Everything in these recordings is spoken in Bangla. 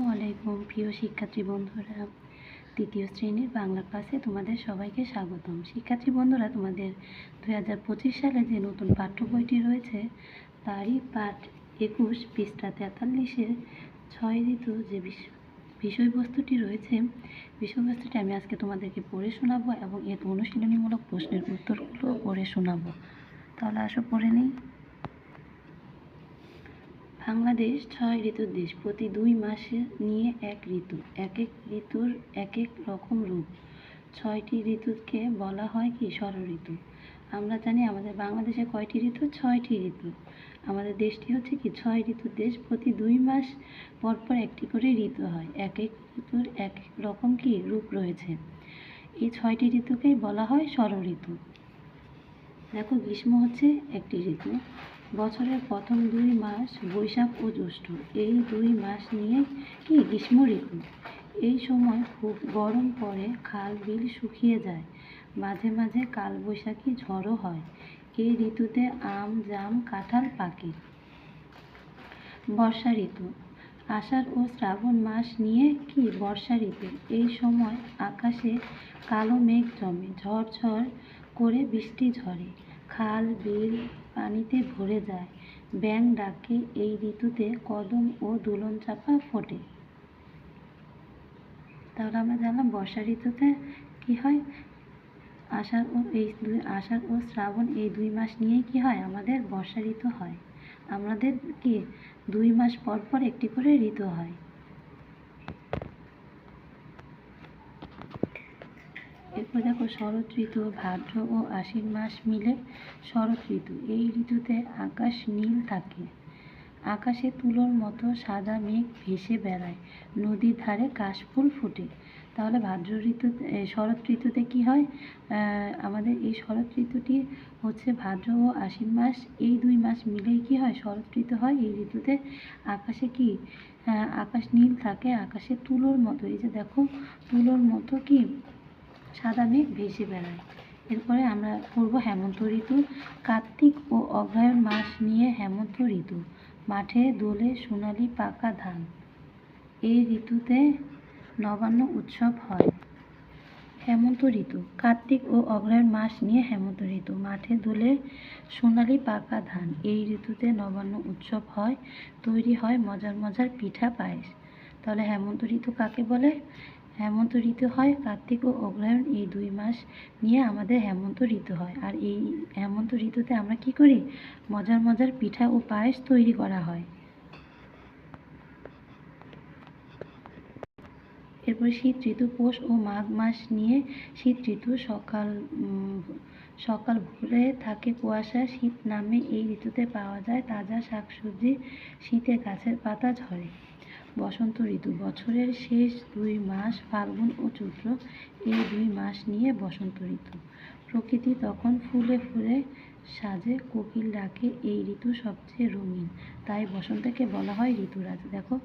আসসালামু আলাইকুম, প্রিয় শিক্ষার্থী বন্ধুরা। তৃতীয় শ্রেণির বাংলা ক্লাসে তোমাদের সবাইকে স্বাগতম। শিক্ষার্থী বন্ধুরা, তোমাদের দুই হাজার পঁচিশ সালে যে নতুন পাঠ্য বইটি রয়েছে, তারই পাঠ একুশ পৃষ্ঠা তেতাল্লিশের ছয় ঋতু যে বিষ- বিষয়বস্তুটি রয়েছে, বিষয়বস্তুটি আমি আজকে তোমাদেরকে পড়ে শোনাবো এবং এর অনুশীলনীমূলক প্রশ্নের উত্তরগুলো পড়ে শোনাবো। তাহলে আসো, পড়ে নিই। বাংলাদেশ ছয় ঋতুর দেশ। প্রতি দুই মাসে নিয়ে এক ঋতু, এক এক ঋতুর এক এক রকম রূপ। ছয়টি ঋতুকে বলা হয় কি? ঋতু আমরা জানি আমাদের বাংলাদেশে কয়টি ঋতু? ছয়টি ঋতু। আমাদের দেশটি হচ্ছে কি? ছয় ঋতুর দেশ। প্রতি দুই মাস পর পর একটি করে ঋতু হয়। এক এক ঋতুর এক এক রকম কি রূপ রয়েছে? এই ছয়টি ঋতুকেই বলা হয় ষড় ঋতু দেখো, গ্রীষ্ম হচ্ছে একটি ঋতু। বছরের প্রথম দুই মাস বৈশাখ ও জ্যৈষ্ঠ। এই দুই মাস নিয়ে কি গ্রীষ্ম ঋতু এই সময় খুব গরম পড়ে, খাল বিল শুকিয়ে যায়। মাঝে মাঝে কালবৈশাখী ঝড়ও হয়। এই ঋতুতে আম, জাম, কাঁঠাল পাকে? বর্ষা ঋতু। আষাঢ় ও শ্রাবণ মাস নিয়ে কি বর্ষা ঋতু? এই সময় আকাশে কালো মেঘ জমে ঝড় করে বৃষ্টি ঝরে। খাল, বিল পানিতে ভরে যায়। ব্যাঙ ডাকে, এই ঋতুতে কদম ও দোলন চাপা ফোটে। তাহলে আমরা জানলাম বর্ষা ঋতুতে কি হয়? আষাঢ় ও এই দুই, আষাঢ় ও শ্রাবণ এই দুই মাস নিয়েই কি হয়? আমাদের বর্ষা ঋতু হয়। আমাদের কি দুই মাস পর পর একটি করে ঋতু হয়। এরপর দেখো শরৎ ঋতু, ভাদ্র ও আশ্বিন মাস মিলে শরৎ ঋতু। এই ঋতুতে আকাশ নীল থাকে। আকাশে তুলোর মতো সাদা মেঘ ভেসে বেড়ায়। নদীর ধারে কাশফুল ফোটে। তাহলে ভাদ্র ঋতুতে শরৎ ঋতুতে কি হয়? আমাদের এই শরৎ ঋতুটি হচ্ছে ভাদ্র ও আশ্বিন মাস। এই দুই মাস মিলেই কি হয়? শরৎ ঋতু হয়। এই ঋতুতে আকাশে কি? আকাশ নীল থাকে। আকাশে তুলোর মতো। এই যে দেখো, তুলোর মতো কি? সাদা মেঘ ভেসে বেড়ায়। এরপরে আমরা পড়ব হেমন্ত ঋতু। কার্তিক ও অগ্রহায়ণ মাস নিয়ে হেমন্ত ঋতু। মাঠে দোলে সোনালি পাকা ধান। এই ঋতুতে নবান্ন উৎসব হয়। হেমন্ত ঋতু। কার্তিক ও অগ্রহায়ণ মাস নিয়ে হেমন্ত ঋতু। মাঠে দোলে সোনালি পাকা ধান। এই ঋতুতে নবান্ন উৎসব হয়। তৈরি হয় মজার মজার পিঠা পায়েস। তাহলে হেমন্ত ঋতু কাকে বলে? হেমন্ত ঋতু হয়, কার্তিক ও অগ্রহায়ণ এই দুই মাস নিয়ে আমাদের হেমন্ত ঋতু হয়। আর এই হেমন্ত ঋতুতে আমরা কি করি? মজার মজার পিঠা ও পায়েস তৈরি করা হয়। এরপরে শীত ঋতু পৌষ ও মাঘ মাস নিয়ে শীত ঋতু সকাল সকাল ভোরে থাকে কুয়াশা, শীত নামে এই ঋতুতে পাওয়া যায় তাজা শাকসবজি, শীতে গাছের পাতা ঝরে। বসন্ত ঋতু। বছরের শেষ দুই মাস ফাল্গুন ও চৈত্র এই দুই মাস নিয়ে বসন্ত ঋতু। প্রকৃতি তখন ফুলে ফুলে সাজে, কোকিল ডাকে, এই ঋতু সবচেয়ে রঙিন। তাই বসন্তকে বলা হয় ঋতুরাজ। দেখো,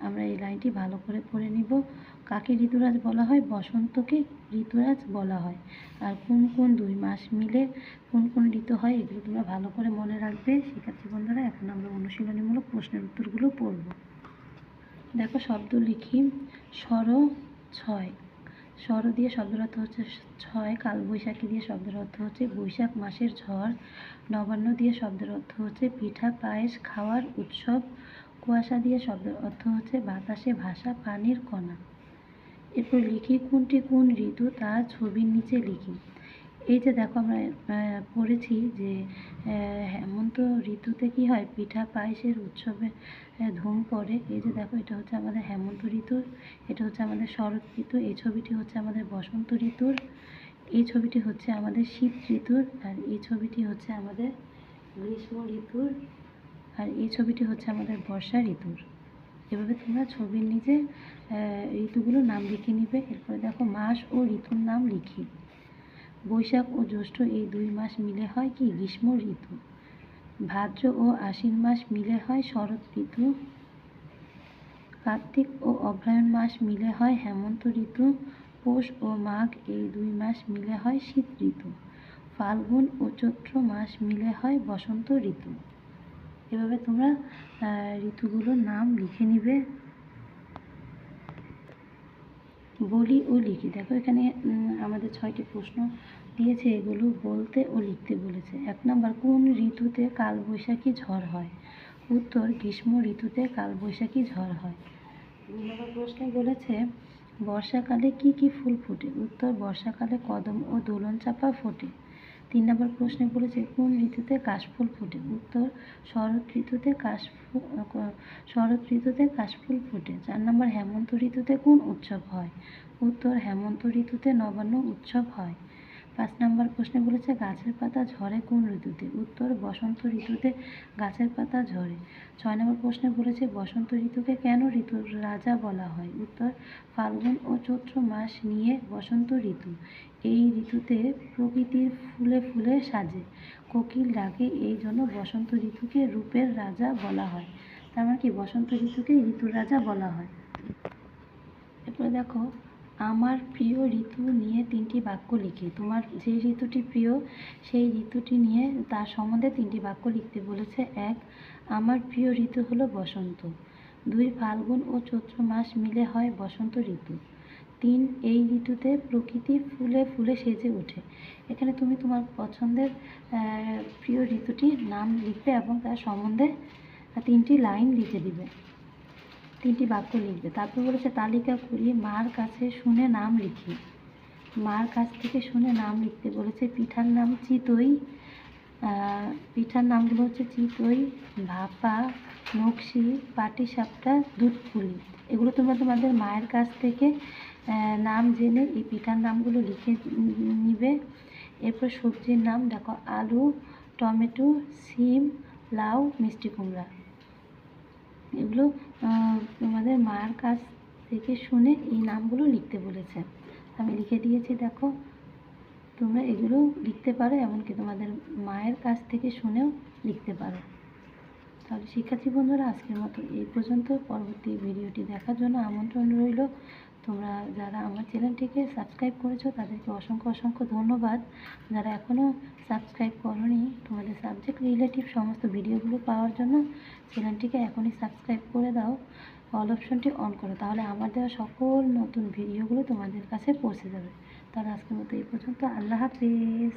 আমরা এই লাইনটি ভালো করে পড়ে নিব। কাকে ঋতুরাজ বলা হয়? বসন্তকে ঋতুরাজ বলা হয়। আর কোন কোন দুই মাস মিলে কোন কোন ঋতু হয়, এগুলো তোমরা ভালো করে মনে রাখবে। শিক্ষার্থী বন্ধুরা, এখন আমরা অনুশীলনীমূলক প্রশ্নের উত্তরগুলো পড়ব। দেখো শব্দ লিখি, স্বর ছয়। স্বর দিয়ে শব্দের অর্থ হচ্ছে ছয়, কালবৈশাখী দিয়ে শব্দের অর্থ হচ্ছে বৈশাখ মাসের ঝড়। নবান্ন দিয়ে শব্দের অর্থ হচ্ছে পিঠা, পায়েস, খাওয়ার উৎসব। কুয়াশা দিয়ে শব্দের অর্থ হচ্ছে বাতাসে ভাসা পানির কণা। এরপর লিখি, কোনটি কোন ঋতু তা ছবির নিচে লিখি। এই যে দেখো আমরা পড়েছি যে হেমন্ত ঋতুতে কি হয়? পিঠা পায়েসের উৎসবে ধুম পড়ে। এই যে দেখো, এটা হচ্ছে আমাদের হেমন্ত ঋতু এটা হচ্ছে আমাদের শরৎ ঋতু এই ছবিটি হচ্ছে আমাদের বসন্ত ঋতুর, এই ছবিটি হচ্ছে আমাদের শীত ঋতুর, আর এই ছবিটি হচ্ছে আমাদের গ্রীষ্ম ঋতুর, আর এই ছবিটি হচ্ছে আমাদের বর্ষা ঋতুর। এভাবে তোমরা ছবির নিচে ঋতুগুলোর নাম লিখে নিবে। এরপরে দেখো, মাস ও ঋতুর নাম লিখি। বৈশাখ ও জ্যৈষ্ঠ এই দুই মাস মিলে হয় কি? গ্রীষ্ম ঋতু। ভাদ্র ও আশ্বিন মাস মিলে হয় শরৎ ঋতু। কার্তিক ও অগ্রহায়ণ মাস মিলে হয় হেমন্ত ঋতু। পৌষ ও মাঘ এই দুই মাস মিলে হয় শীত ঋতু। ফাল্গুন ও চৈত্র মাস মিলে হয় বসন্ত ঋতু। এভাবে তোমরা ঋতুগুলোর নাম লিখে নিবে। বলি ও লিখি। দেখো এখানে আমাদের ছয়টি প্রশ্ন দিয়েছে, এগুলো বলতে ও লিখতে বলেছে। এক নম্বর, কোন ঋতুতে কালবৈশাখী ঝড় হয়? উত্তর, গ্রীষ্ম ঋতুতে কালবৈশাখী ঝড় হয়। দুই নম্বর প্রশ্নে বলেছে, বর্ষাকালে কি কি ফুল ফোটে? উত্তর, বর্ষাকালে কদম ও দোলন চাপা ফোটে। তিন নম্বর প্রশ্নে বলেছে, কোন ঋতুতে কাশফুল ফোটে? উত্তর শরৎ ঋতুতে কাশফুল শরৎ ঋতুতে কাশফুল ফোটে। চার নম্বর, হেমন্ত ঋতুতে কোন উৎসব হয়? উত্তর, হেমন্ত ঋতুতে নবান্ন উৎসব হয়। পাঁচ নম্বর প্রশ্নে বলেছে, গাছের পাতা ঝরে কোন ঋতুতে? উত্তর, বসন্ত ঋতুতে গাছের পাতা ঝরে। ছয় নম্বর প্রশ্নে বলেছে, বসন্ত ঋতুকে কেন ঋতুর রাজা বলা হয়? উত্তর, ফাল্গুন ও চৈত্র মাস নিয়ে বসন্ত ঋতু। এই ঋতুতে প্রকৃতির ফুলে ফুলে সাজে। কোকিল ডাকে, এই জন্য বসন্ত ঋতুকে রূপের রাজা বলা হয়। তার মানে কি? বসন্ত ঋতুকে ঋতুর রাজা বলা হয়। এরপরে দেখো আমার প্রিয় ঋতু নিয়ে তিনটি বাক্য লিখি। তোমার যে ঋতুটি প্রিয়, সেই ঋতুটি নিয়ে তার সম্বন্ধে তিনটি বাক্য লিখতে বলেছে। এক, আমার প্রিয় ঋতু হলো বসন্ত। দুই, ফাল্গুন ও চৈত্র মাস মিলে হয় বসন্ত ঋতু। তিন, এই ঋতুতে প্রকৃতি ফুলে ফুলে সেজে ওঠে। এখানে তুমি তোমার পছন্দের প্রিয় ঋতুটির নাম লিখবে এবং তার সম্বন্ধে তিনটি লাইন লিখে দিবে। তিনটি বাক্য লিখবে। তারপর বলেছে, তালিকা করি মার কাছে শুনে নাম লিখি। মার কাছ থেকে শুনে নাম লিখতে বলেছে, পিঠার নাম চিতই পিঠার নামগুলো হচ্ছে চিতই, ভাপা, নকশি, পাটিসাপটা, দুধপুলি। এগুলো তোমরা তোমাদের মায়ের কাছ থেকে নাম জেনে এই পিঠার নামগুলো লিখে নিবে। এরপর সবজির নাম দেখো, আলু, টমেটো, সিম, লাউ, মিষ্টি কুমড়া। এগুলো তোমাদের মার কাছ থেকে শুনে এই নামগুলো লিখতে বলেছে। আমি লিখে দিয়েছি, দেখো। তোমরা এগুলো লিখতে পারো, এমনকি তোমাদের মায়ের কাছ থেকে শুনেও লিখতে পারো। তাহলে শিক্ষার্থী বন্ধুরা, আজকের মতো এই পর্যন্ত। পরবর্তী ভিডিওটি দেখার জন্য আমন্ত্রণ রইল। তোমরা যারা আমার চ্যানেলটিকে সাবস্ক্রাইব করেছ, তাদেরকে অসংখ্য অসংখ্য ধন্যবাদ। যারা এখনও সাবস্ক্রাইব করনি, তোমাদের সাবজেক্ট রিলেটিভ সমস্ত ভিডিওগুলো পাওয়ার জন্য চ্যানেলটিকে এখনই সাবস্ক্রাইব করে দাও। অল অপশনটি অন করো, তাহলে আমার দেওয়া সকল নতুন ভিডিওগুলো তোমাদের কাছে পৌঁছে যাবে। তাহলে আজকের মতো এই পর্যন্ত। আল্লাহ হাফিজ।